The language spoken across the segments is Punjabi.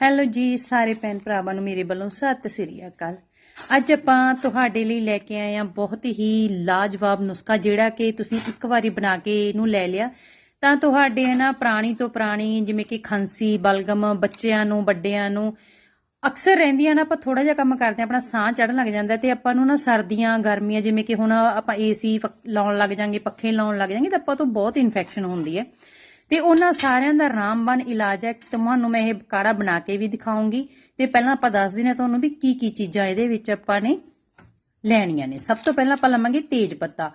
ਹੈਲੋ ਜੀ, ਸਾਰੇ ਭੈਣ ਭਰਾਵਾਂ ਨੂੰ ਮੇਰੇ ਵੱਲੋਂ ਸਤਿ ਸ੍ਰੀ ਅਕਾਲ। ਅੱਜ ਆਪਾਂ ਤੁਹਾਡੇ ਲਈ ਲੈ ਕੇ ਆਏ ਹਾਂ ਬਹੁਤ ਹੀ ਲਾਜਵਾਬ ਨੁਸਖਾ, ਜਿਹੜਾ ਕਿ ਤੁਸੀਂ ਇੱਕ ਵਾਰੀ ਬਣਾ ਕੇ ਇਹਨੂੰ ਲੈ ਲਿਆ। ਤਾਂ ਤੁਹਾਡੇ ਹੈ ਨਾ, ਪੁਰਾਣੀ ਤੋਂ ਪੁਰਾਣੀ, ਜਿਵੇਂ ਕਿ ਖਾਂਸੀ, ਬਲਗਮ, ਬੱਚਿਆਂ ਨੂੰ, ਵੱਡਿਆਂ ਨੂੰ, ਅਕਸਰ ਰਹਿੰਦੀਆਂ ਨਾ, ਆਪਾਂ ਥੋੜਾ ਜਿਹਾ ਕੰਮ ਕਰਦੇ ਹਾਂ, ਆਪਣਾ ਸਾਹ ਚੜਨ ਲੱਗ ਜਾਂਦਾ ਤੇ ਆਪਾਂ ਨੂੰ ਨਾ ਸਰਦੀਆਂ, ਗਰਮੀਆਂ, ਜਿਵੇਂ ਕਿ ਹੁਣ ਆਪਾਂ ਏਸੀ ਲਾਉਣ ਲੱਗ ਜਾਂਗੇ, ਪੱਖੇ ਲਾਉਣ ਲੱਗ ਜਾਂਗੇ, ਤਾਂ ਆਪਾਂ ਤੋਂ ਬਹੁਤ ਇਨਫੈਕਸ਼ਨ ਹੁੰਦੀ ਹੈ। ਤੇ ਉਹਨਾਂ ਸਾਰਿਆਂ ਦਾ ਰਾਮਬਨ ਇਲਾਜ ਹੈ। ਤੁਹਾਨੂੰ ਮੈਂ ਇਹ ਕਾੜਾ ਬਣਾ ਕੇ ਵੀ ਦਿਖਾਉਂਗੀ। ਤੇ ਪਹਿਲਾਂ ਆਪਾਂ ਦੱਸ ਦਿੰਦੇ ਹਾਂ ਤੁਹਾਨੂੰ ਵੀ ਕੀ ਕੀ ਚੀਜ਼ਾਂ ਇਹਦੇ ਵਿੱਚ ਆਪਾਂ ਨੇ ਲੈਣੀਆਂ ਨੇ। ਸਭ ਤੋਂ ਪਹਿਲਾਂ ਆਪਾਂ ਲਵਾਂਗੇ ਤੇਜ ਪੱਤਾ।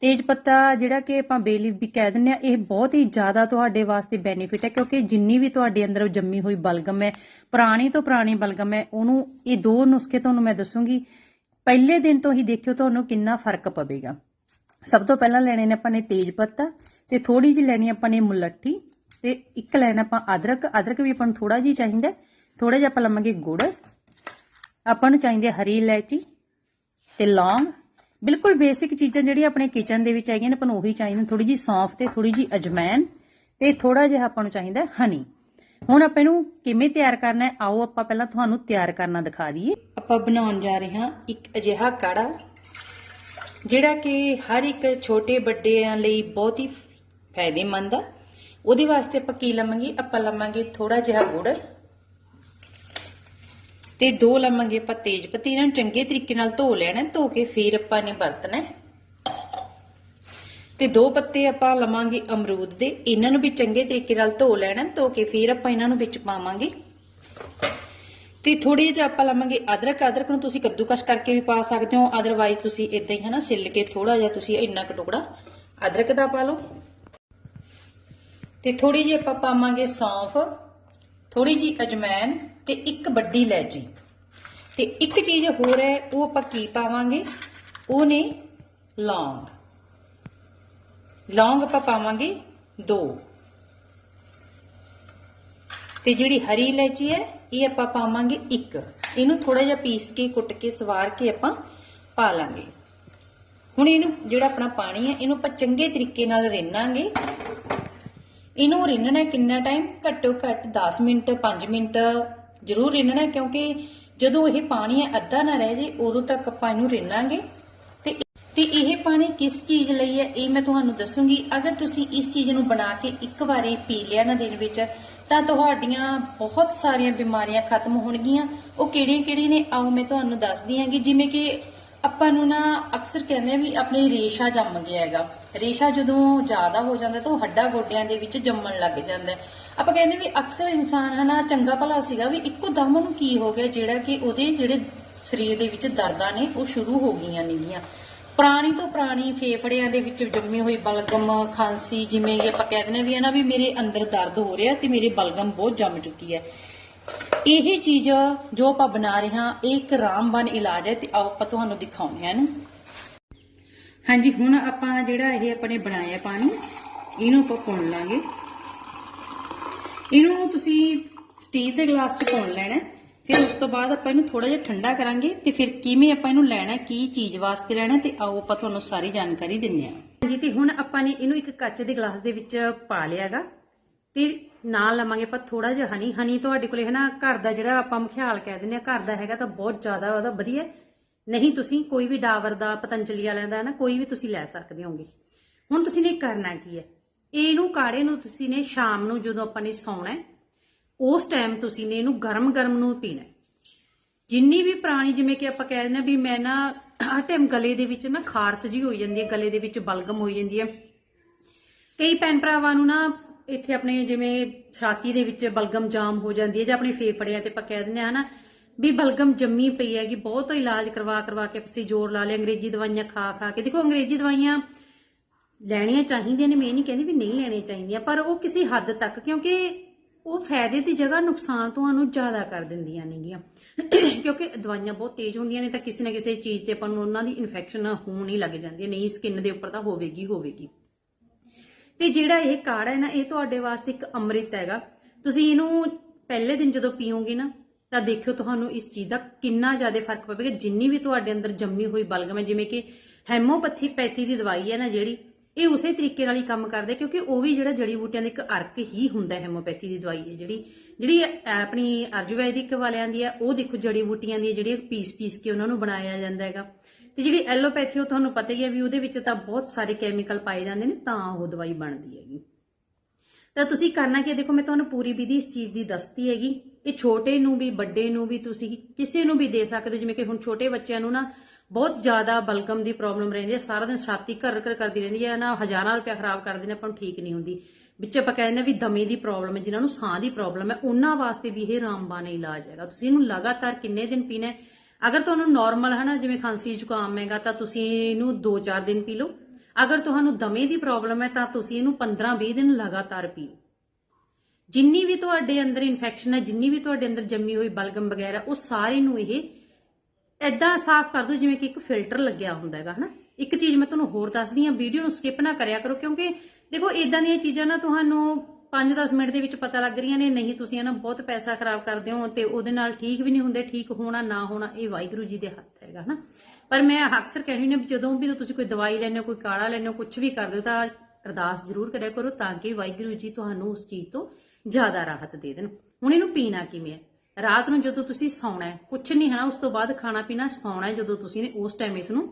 ਤੇਜ ਪੱਤਾ ਜਿਹੜਾ ਕਿ ਆਪਾਂ ਬੇਲੀਫ ਵੀ ਕਹਿ ਦਿੰਦੇ ਆ, ਇਹ ਬਹੁਤ ਹੀ ਜ਼ਿਆਦਾ ਤੁਹਾਡੇ ਵਾਸਤੇ ਬੈਨੀਫਿਟ ਹੈ, ਕਿਉਂਕਿ ਜਿੰਨੀ ਵੀ ਤੁਹਾਡੇ ਅੰਦਰ ਜੰਮੀ ਹੋਈ ਬਲਗਮ ਹੈ, ਪੁਰਾਣੀ ਤੋਂ ਪੁਰਾਣੀ ਬਲਗਮ ਹੈ, ਉਹਨੂੰ ਇਹ ਦੋ ਨੁਸਖੇ ਤੁਹਾਨੂੰ ਮੈਂ ਦੱਸੂਗੀ। ਪਹਿਲੇ ਦਿਨ ਤੋਂ ਹੀ ਦੇਖਿਓ ਤੁਹਾਨੂੰ ਕਿੰਨਾ ਫ਼ਰਕ ਪਵੇਗਾ। ਸਭ ਤੋਂ ਪਹਿਲਾਂ ਲੈਣੇ ਨੇ ਆਪਾਂ ਨੇ ਤੇਜ ਪੱਤਾ। ਤੇ ਥੋੜੀ ਜਿਹੀ ਲੈਣੀ ਆਪਾਂ ਨੇ ਮੁਲੱਠੀ ਤੇ ਇੱਕ ਲੈਣਾ ਆਪਾਂ ਅਦਰਕ। ਅਦਰਕ ਵੀ ਆਪਾਂ ਨੂੰ ਥੋੜਾ ਜਿਹਾ ਚਾਹੀਦਾ ਥੋੜਾ ਜਿਹਾ ਆਪਾਂ ਲਵਾਂਗੇ ਗੁੜ। ਆਪਾਂ ਨੂੰ ਚਾਹੀਦੀ ਹਰੀ ਇਲਾਇਚੀ ਤੇ ਲੌਂਗ। ਬਿਲਕੁਲ ਬੇਸਿਕ ਚੀਜ਼ਾਂ ਜਿਹੜੀਆਂ ਆਪਣੇ ਕਿਚਨ ਦੇ ਵਿੱਚ ਹੈਗੀਆਂ ਨੇ, ਆਪਾਂ ਨੂੰ ਉਹੀ ਚਾਹੀਦੀਆਂ ਥੋੜੀ ਜੀ ਸੌਂਫ ਤੇ ਥੋੜੀ ਜੀ ਅਜਮੈਨ ਤੇ ਥੋੜਾ ਜਿਹਾ ਆਪਾਂ ਨੂੰ ਚਾਹੀਦਾ ਹਨੀ। ਹੁਣ ਆਪਾਂ ਇਹਨੂੰ ਕਿਵੇਂ ਤਿਆਰ ਕਰਨਾ ਹੈ, ਆਓ ਆਪਾਂ ਪਹਿਲਾਂ ਤੁਹਾਨੂੰ ਤਿਆਰ ਕਰਨਾ ਦਿਖਾ ਦਈਏ। ਆਪਾਂ ਬਣਾਉਣ ਜਾ ਰਹੇ ਹਾਂ ਇੱਕ ਅਜਿਹਾ ਕਾੜਾ, ਜਿਹੜਾ ਕਿ ਹਰ ਇੱਕ ਛੋਟੇ ਵੱਡਿਆਂ ਲਈ ਬਹੁਤ ਹੀ ਫਾਇਦੇਮੰਦ ਆ। ਉਹਦੇ ਵਾਸਤੇ ਆਪਾਂ ਕੀ ਲਵਾਂਗੇ? ਆਪਾਂ ਲਵਾਂਗੇ ਥੋੜਾ ਜਿਹਾ ਗੁੜ। ਤੇ ਦੋ ਲਵਾਂਗੇ ਆਪਾਂ ਤੇਜ ਪੱਤੀ ਇਹਨਾਂ ਨੂੰ ਚੰਗੇ ਤਰੀਕੇ ਨਾਲ ਧੋ ਲੈਣਾ, ਧੋ ਕੇ ਫਿਰ ਆਪਾਂ ਨੇ ਵਰਤਣਾ ਤੇ ਦੋ ਪੱਤੇ ਆਪਾਂ ਲਵਾਂਗੇ ਅਮਰੂਦ ਦੇ। ਇਹਨਾਂ ਨੂੰ ਵੀ ਚੰਗੇ ਤਰੀਕੇ ਨਾਲ ਧੋ ਲੈਣਾ, ਧੋ ਕੇ ਫਿਰ ਆਪਾਂ ਇਹਨਾਂ ਨੂੰ ਵਿੱਚ ਪਾਵਾਂਗੇ। ਤੇ ਥੋੜੀ ਜਿਹੀ ਆਪਾਂ ਲਵਾਂਗੇ ਅਦਰਕ। ਅਦਰਕ ਨੂੰ ਤੁਸੀਂ ਕੱਦੂਕਸ਼ ਕਰਕੇ ਵੀ ਪਾ ਸਕਦੇ ਹੋ। ਅਦਰਵਾਈਜ਼ ਤੁਸੀਂ ਇਦਾਂ ਹੀ ਹਨਾ ਸਿੱਲ ਕੇ ਥੋੜਾ ਜਿਹਾ ਤੁਸੀਂ ਇੰਨਾ ਕੁ ਟੁਕੜਾ ਅਦਰਕ ਦਾ ਪਾ ਲਓ। ਤੇ ਥੋੜੀ ਜਿਹੀ ਆਪਾਂ ਪਾਵਾਂਗੇ ਸੌਂਫ ਥੋੜੀ ਜਿਹੀ ਅਜਮੈਨ ਤੇ ਇੱਕ ਵੱਡੀ ਇਲਾਇਚੀ। ਤੇ ਇੱਕ ਚੀਜ਼ ਹੋਰ ਹੈ, ਉਹ ਆਪਾਂ ਕੀ ਪਾਵਾਂਗੇ? ਉਹ ਨੇ ਲੌਂਗ। ਲੌਂਗ ਆਪਾਂ ਪਾਵਾਂਗੇ ਦੋ। ਤੇ ਜਿਹੜੀ ਹਰੀ ਇਲਾਇਚੀ ਹੈ, ਇਹ ਆਪਾਂ ਪਾਵਾਂਗੇ ਇੱਕ। ਇਹਨੂੰ ਥੋੜਾ ਜਿਹਾ ਪੀਸ ਕੇ, ਕੁੱਟ ਕੇ, ਸਵਾਰ ਕੇ ਆਪਾਂ ਪਾ ਲਾਂਗੇ। ਹੁਣ ਇਹਨੂੰ ਜਿਹੜਾ ਆਪਣਾ ਪਾਣੀ ਹੈ, ਇਹਨੂੰ ਆਪਾਂ ਚੰਗੇ ਤਰੀਕੇ ਨਾਲ ਰਿੰਨਾਂਗੇ। ਇਹਨੂੰ ਰਿੰਨਣਾ ਕਿੰਨਾ ਟਾਈਮ ਘੱਟੋ ਘੱਟ 10 ਮਿੰਟ 5 ਮਿੰਟ ਜ਼ਰੂਰ ਰਿੰਨਣਾ, ਕਿਉਂਕਿ ਜਦੋਂ ਇਹ ਪਾਣੀ ਹੈ ਅੱਧਾ ਨਾ ਰਹਿ ਜੇ, ਉਦੋਂ ਤੱਕ ਆਪਾਂ ਇਹਨੂੰ ਰਿੰਨਾਂਗੇ। ਤੇ ਤੇ ਇਹ ਪਾਣੀ ਕਿਸ ਚੀਜ਼ ਲਈ ਹੈ, ਇਹ ਮੈਂ ਤੁਹਾਨੂੰ ਦੱਸੂਗੀ। ਅਗਰ ਤੁਸੀਂ ਇਸ ਚੀਜ਼ ਨੂੰ ਬਣਾ ਕੇ ਇੱਕ ਵਾਰੀ ਪੀ ਲਿਆ ਨਾ ਦਿਨ ਵਿੱਚ, ਤਾਂ ਤੁਹਾਡੀਆਂ ਬਹੁਤ ਸਾਰੀਆਂ ਬਿਮਾਰੀਆਂ ਖਤਮ ਹੋਣਗੀਆਂ। ਉਹ ਕਿਹੜੀਆਂ ਕਿਹੜੀਆਂ ਨੇ? ਆਓ ਮੈਂ ਤੁਹਾਨੂੰ ਦੱਸਦੀ ਹਾਂਗੀ। ਜਿਵੇਂ ਕਿ ਆਪਾਂ ਨੂੰ ਨਾ ਅਕਸਰ ਕਹਿੰਦੇ ਆ ਵੀ ਆਪਣੇ ਰੇਸ਼ਾ ਜੰਮ ਗਿਆ ਹੈਗਾ। ਰੇਸ਼ਾ ਜਦੋਂ ਜ਼ਿਆਦਾ ਹੋ ਜਾਂਦਾ ਤਾਂ ਉਹ ਹੱਡਾ ਗੋਡਿਆਂ ਦੇ ਵਿੱਚ ਜੰਮਣ ਲੱਗ ਜਾਂਦਾ ਆਪਾਂ ਕਹਿੰਦੇ ਵੀ ਅਕਸਰ ਇਨਸਾਨ ਹਨਾ ਚੰਗਾ ਭਲਾ ਸੀਗਾ ਵੀ ਇੱਕੋ ਦਮ ਉਹਨੂੰ ਕੀ ਹੋ ਗਿਆ ਜਿਹੜਾ ਕਿ ਉਹਦੇ ਜਿਹੜੇ ਸਰੀਰ ਦੇ ਵਿੱਚ ਦਰਦਾਂ ਨੇ ਉਹ ਸ਼ੁਰੂ ਹੋ ਗਈਆਂ ਨੇਗੀਆਂ। ਪੁਰਾਣੀ ਤੋਂ ਪੁਰਾਣੀ ਫੇਫੜਿਆਂ ਦੇ ਵਿੱਚ ਜੰਮੀ ਹੋਈ ਬਲਗਮ, ਖਾਂਸੀ ਜਿਵੇਂ ਕਿ ਆਪਾਂ ਕਹਿ ਦਿੰਦੇ ਵੀ ਹੈ ਨਾ ਵੀ ਮੇਰੇ ਅੰਦਰ ਦਰਦ ਹੋ ਰਿਹਾ ਤੇ ਮੇਰੇ ਬਲਗਮ ਬਹੁਤ ਜੰਮ ਚੁੱਕੀ ਹੈ। ਇਹ ਚੀਜ਼ ਜੋ ਆਪਾਂ ਬਣਾ ਰਹੇ ਹਾਂ, ਇਹ ਇੱਕ ਰਾਮਬਨ ਇਲਾਜ ਹੈ ਤੇ ਆਓ ਆਪਾਂ ਤੁਹਾਨੂੰ ਦਿਖਾਉਂਦੇ ਹਾਂ ਇਹਨੂੰ। ਹਾਂਜੀ, ਹੁਣ ਆਪਾਂ ਜਿਹੜਾ ਇਹ ਆਪਣੇ ਬਣਾਇਆ ਪਾਣੀ ਇਹਨੂੰ ਆਪਾਂ ਪੁਣ ਲਾਂਗੇ। ਇਹਨੂੰ ਤੁਸੀਂ ਸਟੀਲ ਦੇ ਗਲਾਸ 'ਚ ਪੁਣ ਲੈਣਾ ਫਿਰ ਉਸ ਤੋਂ ਬਾਅਦ ਆਪਾਂ ਇਹਨੂੰ ਥੋੜਾ ਜਿਹਾ ਠੰਡਾ ਕਰਾਂਗੇ ਤੇ ਫਿਰ ਕਿਵੇਂ ਆਪਾਂ ਇਹਨੂੰ ਲੈਣਾ, ਕੀ ਚੀਜ਼ ਵਾਸਤੇ ਲੈਣਾ ਤੇ ਆਓ ਆਪਾਂ ਤੁਹਾਨੂੰ ਸਾਰੀ ਜਾਣਕਾਰੀ ਦਿੰਨੇ ਆ ਹਾਂਜੀ, ਤੇ ਹੁਣ ਆਪਾਂ ਨੇ ਇਹਨੂੰ ਇੱਕ ਕੱਚ ਦੇ ਗਲਾਸ ਦੇ ਵਿੱਚ ਪਾ ਲਿਆਗਾ ਤੇ ਨਾਲ ਲਵਾਂਗੇ ਆਪਾਂ ਥੋੜਾ ਜਿਹਾ ਹਨੀ। ਹਨੀ ਤੁਹਾਡੇ ਕੋਲੇ ਹੈ ਨਾ, ਘਰ ਦਾ ਜਿਹੜਾ ਆਪਾਂ ਮਖਿਆਲ ਕਹਿ ਦਿੰਦੇ ਆ ਘਰ ਦਾ ਹੈਗਾ ਤਾਂ ਬਹੁਤ ਜ਼ਿਆਦਾ ਉਹਦਾ ਵਧੀਆ ਨਹੀਂ ਤੁਸੀਂ ਕੋਈ ਵੀ ਡਾਵਰ ਦਾ, ਪਤੰਜਲੀ ਵਾਲਿਆਂ ਦਾ ਨਾ, ਕੋਈ ਵੀ ਤੁਸੀਂ ਲੈ ਸਕਦੇ ਹੋਗੇ ਹੁਣ ਤੁਸੀਂ ਨੇ ਕਰਨਾ ਕੀ ਹੈ? ਇਹਨੂੰ ਕਾੜੇ ਨੂੰ ਤੁਸੀਂ ਨੇ ਸ਼ਾਮ ਨੂੰ ਜਦੋਂ ਆਪਾਂ ਨੇ ਸੌਣਾ ਉਸ ਟਾਈਮ ਤੁਸੀਂ ਨੇ ਇਹਨੂੰ ਗਰਮ-ਗਰਮ ਨੂੰ ਪੀਣਾ ਜਿੰਨੀ ਵੀ ਪੁਰਾਣੀ, ਜਿਵੇਂ ਕਿ ਆਪਾਂ ਕਹਿ ਦਿੰਦੇ ਆ ਵੀ ਮੈਂ ਨਾ, ਹਰ ਟਾਈਮ ਗਲੇ ਦੇ ਵਿੱਚ ਨਾ ਖਾਰਸ ਜੀ ਹੋਈ ਜਾਂਦੀ ਹੈ, ਗਲੇ ਦੇ ਵਿੱਚ ਬਲਗਮ ਹੋਈ ਜਾਂਦੀ ਹੈ। ਕਈ ਭੈਣ ਭਰਾਵਾਂ ਨੂੰ ਨਾ ਇੱਥੇ ਆਪਣੇ ਜਿਵੇਂ ਛਾਤੀ ਦੇ ਵਿੱਚ ਬਲਗਮ ਜਾਮ ਹੋ ਜਾਂਦੀ ਹੈ ਜਾਂ ਆਪਣੇ ਫੇਫੜਿਆਂ ਤੇ ਆਪਾਂ ਕਹਿ ਦਿੰਦੇ ਆ ਨਾ ਵੀ ਬਲਗਮ ਜੰਮੀ ਪਈ ਹੈਗੀ, ਬਹੁਤ ਇਲਾਜ ਕਰਵਾ ਕਰਵਾ ਕੇ ਅਸੀਂ ਜ਼ੋਰ ਲਾ ਲਿਆ, ਅੰਗਰੇਜ਼ੀ ਦਵਾਈਆਂ ਖਾ ਖਾ ਕੇ। ਦੇਖੋ, ਅੰਗਰੇਜ਼ੀ ਦਵਾਈਆਂ ਲੈਣੀਆਂ ਚਾਹੀਦੀਆਂ ਨੇ, ਮੈਂ ਇਹ ਨਹੀਂ ਕਹਿੰਦੀ ਵੀ ਨਹੀਂ ਲੈਣੀਆਂ ਚਾਹੀਦੀਆਂ, ਪਰ ਉਹ ਕਿਸੇ ਹੱਦ ਤੱਕ, ਕਿਉਂਕਿ ਉਹ ਫਾਇਦੇ ਦੀ ਜਗ੍ਹਾ ਨੁਕਸਾਨ ਤੁਹਾਨੂੰ ਜ਼ਿਆਦਾ ਕਰ ਦਿੰਦੀਆਂ ਨੇਗੀਆਂ। ਕਿਉਂਕਿ ਦਵਾਈਆਂ ਬਹੁਤ ਤੇਜ਼ ਹੁੰਦੀਆਂ ਨੇ, ਤਾਂ ਕਿਸੇ ਨਾ ਕਿਸੇ ਚੀਜ਼ ਤੇ ਆਪਾਂ ਨੂੰ ਉਹਨਾਂ ਦੀ ਇਨਫੈਕਸ਼ਨ ਹੋਣ ਹੀ ਲੱਗ ਜਾਂਦੀ ਹੈ, ਨਹੀਂ ਸਕਿਨ ਦੇ ਉੱਪਰ ਤਾਂ ਹੋਵੇਗੀ ਹੋਵੇਗੀ। ਤੇ ਜਿਹੜਾ ਇਹ ਕਾੜਾ ਹੈ ਨਾ, ਇਹ ਤੁਹਾਡੇ ਵਾਸਤੇ ਇੱਕ ਅੰਮ੍ਰਿਤ ਹੈਗਾ। ਤੁਸੀਂ ਇਹਨੂੰ ਪਹਿਲੇ ਦਿਨ ਜਦੋਂ ਪੀਓਗੇ ਨਾ ਤਾਂ ਦੇਖਿਓ ਤੁਹਾਨੂੰ ਇਸ ਚੀਜ਼ ਦਾ ਕਿੰਨਾ ਜ਼ਿਆਦਾ ਫ਼ਰਕ ਪਵੇਗਾ। ਜਿੰਨੀ ਵੀ ਤੁਹਾਡੇ ਅੰਦਰ ਜੰਮੀ ਹੋਈ ਬਲਗਮ ਹੈ, ਜਿਵੇਂ ਕਿ ਹੈਮੋਪੈਥੀ ਪੈਥੀ ਦੀ ਦਵਾਈ ਹੈ ਨਾ ਜਿਹੜੀ, ਇਹ ਉਸੇ ਤਰੀਕੇ ਨਾਲ ਹੀ ਕੰਮ ਕਰਦੇ ਕਿਉਂਕਿ ਉਹ ਵੀ ਜਿਹੜਾ ਜੜੀ ਬੂਟੀਆਂ ਦਾ ਇੱਕ ਅਰਕ ਹੀ ਹੁੰਦਾ ਹੈ ਹੈਮੋਪੈਥੀ ਦੀ ਦਵਾਈ ਹੈ ਜਿਹੜੀ। ਜਿਹੜੀ ਆਪਣੀ ਆਯੁਰਵੈਦਿਕ ਵਾਲਿਆਂ ਦੀ ਹੈ, ਉਹ ਦੇਖੋ ਜੜੀ ਬੂਟੀਆਂ ਦੀ ਜਿਹੜੀ ਪੀਸ ਪੀਸ ਕੇ ਉਹਨਾਂ ਨੂੰ ਬਣਾਇਆ ਜਾਂਦਾ ਹੈਗਾ। ਤੇ ਜਿਹੜੀ ਐਲੋਪੈਥੀ ਉਹ ਤੁਹਾਨੂੰ ਪਤਾ ਹੀ ਹੈ ਵੀ ਉਹਦੇ ਵਿੱਚ ਤਾਂ ਬਹੁਤ ਸਾਰੇ ਕੈਮੀਕਲ ਪਾਏ ਜਾਂਦੇ ਨੇ, ਤਾਂ ਉਹ ਦਵਾਈ ਬਣਦੀ ਹੈਗੀ। ਤਾਂ ਤੁਸੀਂ ਕਰਨਾ ਕੀ ਦੇਖੋ, ਮੈਂ ਤੁਹਾਨੂੰ ਪੂਰੀ ਵਿਧੀ ਇਸ ਚੀਜ਼ ਦੀ ਦੱਸਤੀ ਹੈਗੀ। ਇਹ ਛੋਟੇ ਨੂੰ ਵੀ, ਵੱਡੇ ਨੂੰ ਵੀ ਤੁਸੀਂ ਕਿਸੇ ਨੂੰ ਵੀ ਦੇ ਸਕਦੇ ਹੋ। ਜਿਵੇਂ ਕਿ ਹੁਣ ਛੋਟੇ ਬੱਚਿਆਂ ਨੂੰ ਨਾ ਬਹੁਤ ਜ਼ਿਆਦਾ ਬਲਗਮ ਦੀ ਪ੍ਰੋਬਲਮ ਰਹਿੰਦੀ ਹੈ। ਸਾਰਾ ਦਿਨ ਛਾਤੀ ਘਰ ਘਰ ਕਰਦੀ ਰਹਿੰਦੀ ਹੈ। ਨਾ ਹਜ਼ਾਰਾਂ ਰੁਪਏ ਖਰਾਬ ਕਰਦੇ ਨੇ, ਆਪਾਂ ਨੂੰ ਠੀਕ ਨਹੀਂ ਹੁੰਦੀ। ਵਿੱਚ ਆਪਾਂ ਕਹਿੰਦੇ ਵੀ ਦਮੇ ਦੀ ਪ੍ਰੋਬਲਮ ਹੈ, ਜਿਨ੍ਹਾਂ ਨੂੰ ਸਾਹ ਦੀ ਪ੍ਰੋਬਲਮ ਹੈ, ਉਹਨਾਂ ਵਾਸਤੇ ਵੀ ਇਹ ਰਾਮਬਾਣ ਇਲਾਜ ਹੈਗਾ। ਤੁਸੀਂ ਇਹਨੂੰ ਲਗਾਤਾਰ ਕਿੰਨੇ ਦਿਨ ਪੀਣਾ ਅਗਰ ਤੁਹਾਨੂੰ ਨਾਰਮਲ ਹੈ ਨਾ ਜਿਵੇਂ ਖਾਂਸੀ, ਜ਼ੁਕਾਮ ਹੈਗਾ, ਤਾਂ ਤੁਸੀਂ ਇਹਨੂੰ 2-4 ਦਿਨ ਪੀ ਲਓ। ਅਗਰ ਤੁਹਾਨੂੰ ਦਮੇ ਦੀ ਪ੍ਰੋਬਲਮ ਹੈ ਤਾਂ ਤੁਸੀਂ ਇਹਨੂੰ 15-20 ਦਿਨ ਲਗਾਤਾਰ ਪੀਓ। ਜਿੰਨੀ ਵੀ ਤੁਹਾਡੇ ਅੰਦਰ ਇਨਫੈਕਸ਼ਨ ਹੈ, ਜਿੰਨੀ ਵੀ ਤੁਹਾਡੇ ਅੰਦਰ ਜੰਮੀ ਹੋਈ ਬਲਗਮ ਵਗੈਰਾ, ਉਹ ਸਾਰੇ ਨੂੰ ਇਹ ਐਦਾਂ ਸਾਫ਼ ਕਰ ਦਿਓ ਜਿਵੇਂ ਕਿ ਇੱਕ ਫਿਲਟਰ ਲੱਗਿਆ ਹੁੰਦਾ ਹੈਗਾ, ਹਨਾ? ਇੱਕ ਚੀਜ਼ ਮੈਂ ਤੁਹਾਨੂੰ ਹੋਰ ਦੱਸਦੀ ਹਾਂ ਵੀਡੀਓ ਨੂੰ ਸਕਿਪ ਨਾ ਕਰਿਆ ਕਰੋ, ਕਿਉਂਕਿ ਦੇਖੋ ਇਦਾਂ ਦੀਆਂ ਚੀਜ਼ਾਂ ਨਾ ਤੁਹਾਨੂੰ 5-10 ਮਿੰਟ ਦੇ ਵਿੱਚ ਪਤਾ ਲੱਗ ਰਹੀਆਂ ਨੇ, ਨਹੀਂ ਤੁਸੀਂ ਇਹਨਾਂ ਬਹੁਤ ਪੈਸਾ ਖਰਾਬ ਕਰਦੇ ਹੋ ਤੇ ਉਹਦੇ ਨਾਲ ਠੀਕ ਵੀ ਨਹੀਂ ਹੁੰਦੇ, ਠੀਕ ਹੋਣਾ, ਨਾ ਹੋਣਾ, ਇਹ ਵਾਹਿਗੁਰੂ ਜੀ ਦੇ ਹੱਥ ਹੈਗਾ, ਹਨਾ? ਪਰ ਮੈਂ ਅਕਸਰ ਕਹਿੰਦੀ ਨੇ ਜਦੋਂ ਵੀ ਤੁਸੀਂ ਕੋਈ ਦਵਾਈ ਲੈਂਦੇ ਹੋ, ਕੋਈ ਕਾੜਾ ਲੈਂਦੇ ਹੋ ਕੁਝ ਵੀ ਕਰਦੇ ਹੋ, ਤਾਂ ਅਰਦਾਸ ਜ਼ਰੂਰ ਕਰਿਆ ਕਰੋ ਤਾਂ ਕਿ ਵਾਹਿਗੁਰੂ ਜੀ ਤੁਹਾਨੂੰ ਉਸ ਚੀਜ਼ ਤੋਂ ਜ਼ਿਆਦਾ ਰਾਹਤ ਦੇ ਦੇਣ। ਹੁਣ ਇਹਨੂੰ ਪੀਣਾ ਕਿਵੇਂ ਹੈ? ਰਾਤ ਨੂੰ ਜਦੋਂ ਤੁਸੀਂ ਸੌਣਾ ਹੈ ਕੁਝ ਨਹੀਂ ਹੈ ਉਸ ਤੋਂ ਬਾਅਦ ਖਾਣਾ ਪੀਣਾ ਸੌਣਾ ਹੈ ਜਦੋਂ ਤੁਸੀਂ ਨੇ ਉਸ ਟਾਈਮ ਇਸ ਨੂੰ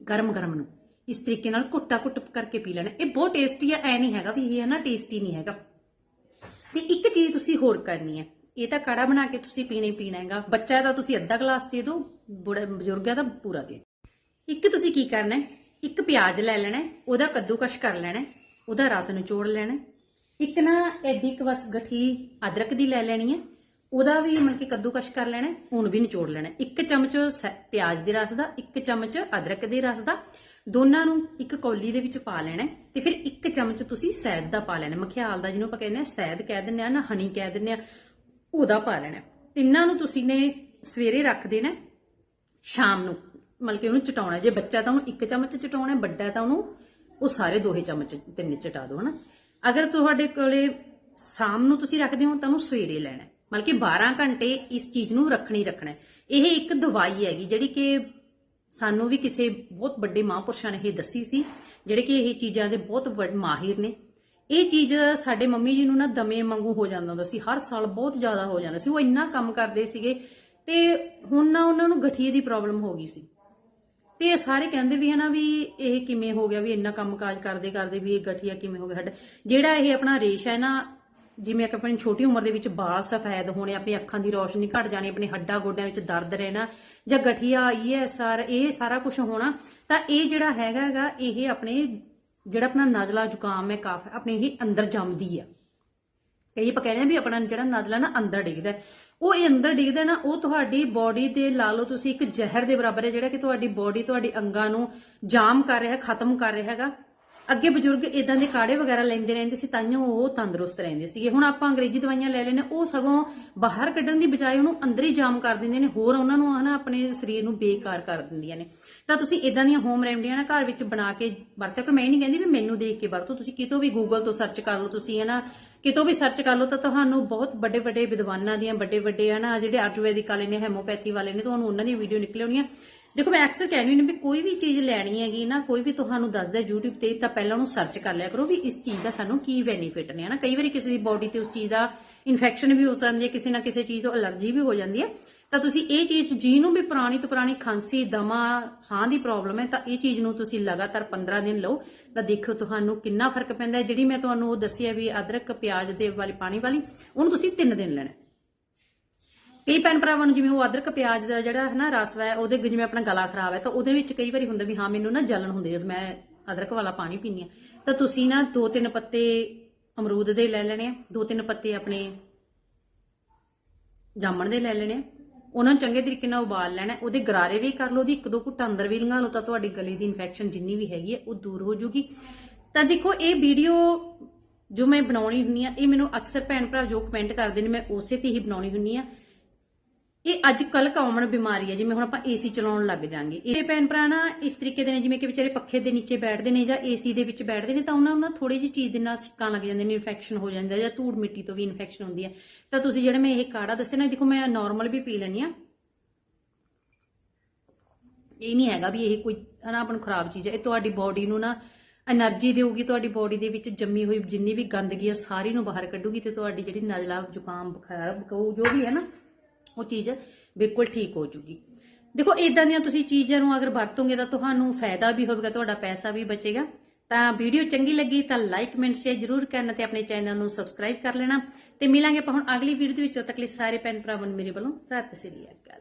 ਗਰਮ ਗਰਮ ਨੂੰ ਇਸ ਤਰੀਕੇ ਨਾਲ ਘੁੱਟਾ ਘੁੱਟ ਕਰਕੇ ਪੀ ਲੈਣਾ। ਇਹ ਬਹੁਤ ਟੇਸਟੀ ਹੈ ਐ ਨਹੀਂ ਹੈਗਾ ਵੀ ਇਹ ਹੈ ਨਾ ਟੇਸਟੀ ਨਹੀਂ ਹੈਗਾ। ਤੇ ਇੱਕ ਚੀਜ਼ ਤੁਸੀਂ ਹੋਰ ਕਰਨੀ ਹੈ ਇਹ ਤਾਂ ਕੜਾ ਬਣਾ ਕੇ ਤੁਸੀਂ ਪੀਣੇ ਪੀਣਾ ਹੈਗਾ। ਬੱਚਾ ਦਾ ਤੁਸੀਂ ਅੱਧਾ ਗਲਾਸ ਦੇ ਦਿਓ ਬੁੜਾ ਬਜ਼ੁਰਗਾਂ ਦਾ ਪੂਰਾ ਦੇ ਦਿਓ। ਇੱਕ ਤੁਸੀਂ ਕੀ ਕਰਨਾ ਹੈ? ਇੱਕ ਪਿਆਜ਼ ਲੈ ਲੈਣਾ ਹੈ, ਉਹਦਾ ਕੱਦੂਕਸ਼ ਕਰ ਲੈਣਾ ਉਹਦਾ ਰਸ ਨਿਚੋੜ ਲੈਣਾ ਇੱਕ ਨਾ ਐਡੀ ਕੁ ਗਠੀ ਅਦਰਕ ਦੀ ਲੈ ਲੈਣੀ ਹੈ ਉਹਦਾ ਵੀ ਮਤਲਬ ਕਿ ਕੱਦੂਕਸ਼ ਕਰ ਲੈਣਾ ਹੁਣ ਵੀ ਨਿਚੋੜ ਲੈਣਾ ਇੱਕ ਚਮਚ ਸ- ਪਿਆਜ਼ ਦੇ ਰਸ ਦਾ ਇੱਕ ਚਮਚ ਅਦਰਕ ਦੇ ਰਸ ਦਾ ਦੋਨਾਂ ਨੂੰ ਇੱਕ ਕੌਲੀ ਦੇ ਵਿੱਚ ਪਾ ਲੈਣਾ ਹੈ ਤੇ ਫਿਰ ਇੱਕ ਚਮਚ ਤੁਸੀਂ ਸ਼ਹਿਦ ਦਾ ਪਾ ਲੈਣਾ ਮਖਿਆਲ ਦਾ ਜਿਹਨੂੰ ਆਪਾਂ ਕਹਿੰਦੇ ਆ ਸ਼ਹਿਦ ਕਹਿ ਦਿੰਦੇ ਆ ਨਾ ਹਨੀ ਕਹਿ ਦਿੰਦੇ ਆ ਉਹਦਾ ਪਾ ਲੈਣਾ ਹੈ। ਤਿੰਨਾਂ ਨੂੰ ਤੁਸੀਂ ਨੇ ਸਵੇਰੇ ਰੱਖ ਦੇਣਾ ਸ਼ਾਮ ਨੂੰ। ਮਤਲਬ ਕਿ ਉਹਨੂੰ ਚਟਾਉਣਾ ਜੇ ਬੱਚਾ ਤਾਂ ਉਹਨੂੰ ਇੱਕ ਚਮਚ ਚਟਾਉਣਾ ਵੱਡਾ ਤਾਂ ਉਹਨੂੰ ਉਹ ਸਾਰੇ ਦੋਹੇ ਚਮਚ ਤਿੰਨੇ ਚਟਾ ਦਿਓ, ਹਨਾ। ਅਗਰ ਤੁਹਾਡੇ ਕੋਲੇ ਸ਼ਾਮ ਨੂੰ ਤੁਸੀਂ ਰੱਖਦੇ ਹੋ, ਤਾਂ ਉਹਨੂੰ ਸਵੇਰੇ ਲੈਣਾ ਮਤਲਬ ਕਿ 12 ਘੰਟੇ ਇਸ ਚੀਜ਼ ਨੂੰ ਰੱਖਣੀ ਰੱਖਣਾ ਇਹ ਇੱਕ ਦਵਾਈ ਹੈਗੀ, ਜਿਹੜੀ ਕਿ ਸਾਨੂੰ ਵੀ ਕਿਸੇ ਬਹੁਤ ਵੱਡੇ ਮਹਾਂਪੁਰਸ਼ਾਂ ਨੇ ਇਹ ਦੱਸੀ ਸੀ, ਜਿਹੜੇ ਕਿ ਇਹ ਚੀਜ਼ਾਂ ਦੇ ਬਹੁਤ ਵੱਡ ਮਾਹਿਰ ਨੇ। ਇਹ ਚੀਜ਼ ਸਾਡੇ ਮੰਮੀ ਜੀ ਨੂੰ ਨਾ ਦਮੇ ਵਾਂਗੂ ਹੋ ਜਾਂਦਾ ਹੁੰਦਾ ਸੀ, ਹਰ ਸਾਲ ਬਹੁਤ ਜ਼ਿਆਦਾ ਹੋ ਜਾਂਦਾ ਸੀ। ਉਹ ਇੰਨਾ ਕੰਮ ਕਰਦੇ ਸੀਗੇ ਤੇ ਹੁਣ ਨਾ ਉਹਨਾਂ ਨੂੰ ਗਠੀਏ ਦੀ ਪ੍ਰੋਬਲਮ ਹੋ ਗਈ ਸੀ। ਤੇ ਇਹ ਸਾਰੇ ਕਹਿੰਦੇ ਵੀ ਹਨਾ ਵੀ ਇਹ ਕਿਵੇਂ ਹੋ ਗਿਆ, ਵੀ ਇੰਨਾ ਕੰਮਕਾਜ ਕਰਦੇ ਕਰਦੇ ਵੀ ਇਹ ਗਠੀਆ ਕਿਵੇਂ ਹੋ ਗਿਆ ਸਾਡਾ। ਜਿਹੜਾ ਇਹ ਆਪਣਾ ਰੇਸ਼ ਹੈ ਨਾ, ਜਿਵੇਂ ਕਿ ਆਪਣੀ ਛੋਟੀ ਉਮਰ ਦੇ ਵਿੱਚ ਵਾਲ ਸਫੈਦ ਹੋਣੇ, ਆਪਣੀ ਅੱਖਾਂ ਦੀ ਰੋਸ਼ਨੀ ਘਟ ਜਾਣੀ, ਆਪਣੇ ਹੱਡਾਂ ਗੋਡਿਆਂ ਵਿੱਚ ਦਰਦ ਰਹਿਣਾ, ਜਾਂ ਗਠੀਆ ਇਹ ਸਰ ਇਹ ਸਾਰਾ ਕੁਝ ਹੋਣਾ, ਤਾਂ ਇਹ ਜਿਹੜਾ ਹੈਗਾ ਹੈਗਾ, ਇਹ ਆਪਣੇ ਜਿਹੜਾ ਆਪਣਾ ਨਜ਼ਲਾ ਜ਼ੁਕਾਮ ਹੈ, ਕਾਫ ਆਪਣੇ ਹੀ ਅੰਦਰ ਜੰਮਦੀ ਆ। ਕਈ ਆਪਾਂ ਕਹਿੰਦੇ ਆ ਵੀ ਆਪਣਾ ਜਿਹੜਾ ਨਜ਼ਲਾ ਨਾ ਅੰਦਰ ਡਿੱਗਦਾ ਉਹ ਇਹ ਅੰਦਰ ਡਿੱਗਦਾ ਨਾ, ਉਹ ਤੁਹਾਡੀ ਬਾਡੀ ਦੇ ਲਾ ਲਓ ਤੁਸੀਂ ਇੱਕ ਜ਼ਹਿਰ ਦੇ ਬਰਾਬਰ ਹੈ, ਜਿਹੜਾ ਕਿ ਤੁਹਾਡੀ ਬਾਡੀ ਤੁਹਾਡੇ ਅੰਗਾਂ ਨੂੰ ਜਾਮ ਕਰ ਰਿਹਾ, ਖਤਮ ਕਰ ਰਿਹਾ ਹੈਗਾ। ਅੱਗੇ ਬਜ਼ੁਰਗ ਇਦਾਂ ਦੇ ਕਾੜੇ ਵਗੈਰਾ ਲੈਂਦੇ ਰਹਿੰਦੇ ਸੀ ਤਾਂ ਉਹ ਤੰਦਰੁਸਤ ਰਹਿੰਦੇ ਸੀਗੇ। ਹੁਣ ਆਪਾਂ ਅੰਗਰੇਜ਼ੀ ਦਵਾਈਆਂ ਲੈ ਲੈਨੇ ਉਹ ਸਗੋਂ ਬਾਹਰ ਕੱਢਣ ਦੀ ਬਜਾਏ ਉਹਨੂੰ ਅੰਦਰ ਹੀ ਜਾਮ ਕਰ ਦਿੰਦੇ ਨੇ, ਹੋਰ ਉਹਨਾਂ ਨੂੰ ਹਨਾ ਆਪਣੇ ਸਰੀਰ ਨੂੰ ਬੇਕਾਰ ਕਰ ਦਿੰਦੀਆਂ ਨੇ। ਤਾਂ ਤੁਸੀਂ ਇਦਾਂ ਦੀਆਂ ਹੋਮ ਰੈਮਡੀਆਂ ਨਾ ਘਰ ਵਿੱਚ ਬਣਾ ਕੇ ਵਰਤਿਆ ਕਰੋ। ਮੈਂ ਇਹ ਨਹੀਂ ਕਹਿੰਦੀ ਵੀ ਮੈਨੂੰ ਦੇਖ ਕੇ ਵਰਤੋ, ਤੁਸੀਂ ਕਿਤੋਂ ਵੀ ਗੂਗਲ ਤੋਂ ਸਰਚ ਕਰ ਲਓ, ਤੁਸੀਂ ਹਨਾ ਕਿਤੋਂ ਵੀ ਸਰਚ ਕਰ ਲਓ, ਤਾਂ ਤੁਹਾਨੂੰ ਬਹੁਤ ਵੱਡੇ ਵੱਡੇ ਵਿਦਵਾਨਾਂ ਦੀਆਂ ਵੱਡੇ ਵੱਡੇ ਹਨਾ ਜਿਹੜੇ ਆਯੁਰਵੈਦਿਕ ਵਾਲੇ ਨੇ ਹੈਮੋਪੈਥੀ ਵਾਲੇ ਨੇ ਤੁਹਾਨੂੰ ਉਹਨਾਂ ਦੀਆਂ ਵੀਡੀਓ ਨਿਕਲ ਆਉਣੀਆਂ। ਦੇਖੋ, ਮੈਂ ਅਕਸਰ ਕਹਿੰਦੀ ਹੁੰਦੀ ਵੀ ਕੋਈ ਵੀ ਚੀਜ਼ ਲੈਣੀ ਹੈਗੀ ਨਾ, ਕੋਈ ਵੀ ਤੁਹਾਨੂੰ ਦੱਸਦਾ YouTube ਤੇ, ਤਾਂ ਪਹਿਲਾਂ ਉਹਨੂੰ ਸਰਚ ਕਰ ਲਿਆ ਕਰੋ ਵੀ ਇਸ ਚੀਜ਼ ਦਾ ਸਾਨੂੰ ਕੀ ਬੈਨੀਫਿਟ ਨੇ, ਹਨਾ? ਕਈ ਵਾਰੀ ਕਿਸੇ ਦੀ ਬਾਡੀ ਤੇ ਉਸ ਚੀਜ਼ ਦਾ ਇਨਫੈਕਸ਼ਨ ਵੀ ਹੋ ਸਕਦੀ ਹੈ, ਕਿਸੇ ਨਾ ਕਿਸੇ ਚੀਜ਼ ਤੋਂ ਅਲਰਜੀ ਵੀ ਹੋ ਜਾਂਦੀ ਹੈ। ਤਾਂ ਤੁਸੀਂ ਇਹ ਚੀਜ਼, ਜਿਹਨੂੰ ਵੀ ਪੁਰਾਣੀ ਤੋਂ ਪੁਰਾਣੀ ਖਾਂਸੀ, ਦਮਾ, ਸਾਹ ਦੀ ਪ੍ਰੋਬਲਮ ਹੈ, ਤਾਂ ਇਹ ਚੀਜ਼ ਨੂੰ ਤੁਸੀਂ ਲਗਾਤਾਰ 15 ਦਿਨ ਲਓ। ਤਾਂ ਦੇਖੋ ਤੁਹਾਨੂੰ ਕਿੰਨਾ ਫ਼ਰਕ ਪੈਂਦਾ ਜਿਹੜੀ ਮੈਂ ਤੁਹਾਨੂੰ ਉਹ ਦੱਸਿਆ ਵੀ ਅਦਰਕ, ਪਿਆਜ਼ ਦੇ ਵਾਲੀ, ਪਾਣੀ ਵਾਲੀ, ਉਹਨੂੰ ਤੁਸੀਂ 3 ਦਿਨ ਲੈਣਾ ਕਈ ਭੈਣ ਭਰਾਵਾਂ ਨੂੰ ਜਿਵੇਂ ਉਹ ਅਦਰਕ, ਪਿਆਜ਼ ਦਾ ਜਿਹੜਾ ਹੈ ਨਾ ਰਸ ਹੈ ਉਹਦੇ ਜਿਵੇਂ ਆਪਣਾ ਗਲਾ ਖਰਾਬ ਹੈ, ਤਾਂ ਉਹਦੇ ਵਿੱਚ ਕਈ ਵਾਰੀ ਹੁੰਦਾ ਵੀ ਹਾਂ, ਮੈਨੂੰ ਨਾ ਜਲਨ ਹੁੰਦੀ ਹੈ ਜਦੋਂ ਮੈਂ ਅਦਰਕ ਵਾਲਾ ਪਾਣੀ ਪੀਨੀ ਆ ਤਾਂ ਤੁਸੀਂ ਨਾ ਦੋ ਤਿੰਨ ਪੱਤੇ ਅਮਰੂਦ ਦੇ ਲੈ ਲੈਣੇ ਆ ਦੋ ਤਿੰਨ ਪੱਤੇ ਆਪਣੇ ਜਾਮਣ ਦੇ ਲੈ ਲੈਣੇ ਆ। ਉਹਨਾਂ ਨੂੰ ਚੰਗੇ ਤਰੀਕੇ ਨਾਲ ਉਬਾਲ ਲੈਣਾ, ਉਹਦੇ ਗਰਾਰੇ ਵੀ ਕਰ ਲਓ, ਉਹਦੀ ਇੱਕ ਦੋ ਘੁੱਟ ਅੰਦਰ ਵੀ ਲੰਘਾ ਲਓ, ਤਾਂ ਤੁਹਾਡੇ ਗਲੇ ਦੀ ਇਨਫੈਕਸ਼ਨ ਜਿੰਨੀ ਵੀ ਹੈਗੀ ਹੈ ਉਹ ਦੂਰ ਹੋ ਜੂਗੀ। ਤਾਂ ਦੇਖੋ, ਇਹ ਵੀਡੀਓ ਜੋ ਮੈਂ ਬਣਾਉਣੀ ਹੁੰਨੀ ਆ, ਇਹ ਮੈਨੂੰ ਅਕਸਰ ਭੈਣ ਭਰਾ ਜੋ ਕਮੈਂਟ ਕਰਦੇ ਨੇ, ਮੈਂ ਉਸੇ ਤੇ ਹੀ ਬਣਾਉਣੀ ਹੁੰਨੀ ਆ। ਇਹ ਅੱਜ ਕੱਲ ਕਾਮਨ ਬਿਮਾਰੀ ਹੈ। ਜਿਵੇਂ ਹੁਣ ਆਪਾਂ ਏਸੀ ਚਲਾਉਣ ਲੱਗ ਜਾਾਂਗੇ। ਇਹਦੇ ਭੈਣ ਭਰਾ ਨਾ ਇਸ ਤਰੀਕੇ ਦੇ ਨੇ, ਜਿਵੇਂ ਕਿ ਵਿਚਾਰੇ ਪੱਖੇ ਦੇ ਨੀਚੇ ਬੈਠਦੇ ਨੇ ਜਾਂ ਏਸੀ ਦੇ ਵਿੱਚ ਬੈਠਦੇ ਨੇ, ਤਾਂ ਉਹਨਾਂ ਨੂੰ ਥੋੜੀ ਜਿਹੀ ਚੀਜ਼ ਦੇ ਨਾਲ ਸਿੱਕਾਂ ਲੱਗ ਜਾਂਦੇ ਨੇ ਇਨਫੈਕਸ਼ਨ ਹੋ ਜਾਂਦਾ ਜਾਂ ਧੂੜ ਮਿੱਟੀ ਤੋਂ ਵੀ ਇਨਫੈਕਸ਼ਨ ਹੁੰਦੀ ਹੈ ਤਾਂ ਤੁਸੀਂ ਜਿਹੜਾ ਮੈਂ ਇਹ ਕਾੜਾ ਦੱਸਿਆ ਨਾ, ਦੇਖੋ ਮੈਂ ਨਾਰਮਲ ਵੀ ਪੀ ਲੈਣੀ ਆ ਇਹ ਨਹੀਂ ਹੈਗਾ ਵੀ ਇਹ ਕੋਈ, ਹਨਾ ਨੂੰ ਖਰਾਬ ਚੀਜ਼ ਹੈ। ਇਹ ਤੁਹਾਡੀ ਬਾਡੀ ਨੂੰ ਨਾ એનર્ਜੀ ਦੇਊਗੀ, ਤੁਹਾਡੀ ਬੋਡੀ ਦੇ ਵਿੱਚ ਜੰਮੀ ਹੋਈ ਜਿੰਨੀ ਵੀ ਗੰਦਗੀ ਹੈ ਸਾਰੀ ਨੂੰ ਬਾਹਰ ਕੱਢੂਗੀ ਤੇ ਤੁਹਾਡੀ ਜਿਹੜੀ ਨਜ਼ਲਾ ਜ਼ੁਕਾਮ ਬੁਖਾਰ, ਜੋ ਵੀ ਹੈ ਨਾ ਉਹ ਚੀਜ਼ ਬਿਲਕੁਲ ਠੀਕ ਹੋ ਜੂਗੀ। ਦੇਖੋ ਇਦਾਂ ਦੀਆਂ ਤੁਸੀਂ ਚੀਜ਼ਾਂ ਨੂੰ ਅਗਰ ਵਰਤੋਗੇ ਤਾਂ ਤੁਹਾਨੂੰ ਫਾਇਦਾ ਵੀ ਹੋਵੇਗਾ, ਤੁਹਾਡਾ ਪੈਸਾ ਵੀ ਬਚੇਗਾ। ਤਾਂ ਵੀਡੀਓ ਚੰਗੀ ਲੱਗੀ ਤਾਂ ਲਾਈਕ, ਕਮੈਂਟ, ਸ਼ੇਅਰ ਜਰੂਰ ਕਰਨਾ ਤੇ ਆਪਣੇ ਚੈਨਲ ਨੂੰ ਸਬਸਕ੍ਰਾਈਬ ਕਰ ਲੈਣਾ। ਤੇ ਮਿਲਾਂਗੇ ਆਪਾਂ ਹੁਣ ਅਗਲੀ ਵੀਡੀਓ ਦੇ ਵਿੱਚ। ਉਦੋਂ ਤੱਕ ਲਈ ਸਾਰੇ ਭੈਣ ਭਰਾਵਾਂ ਨੂੰ ਮੇਰੇ ਵੱਲੋਂ ਸਤਿ ਸ੍ਰੀ ਅਕਾਲ।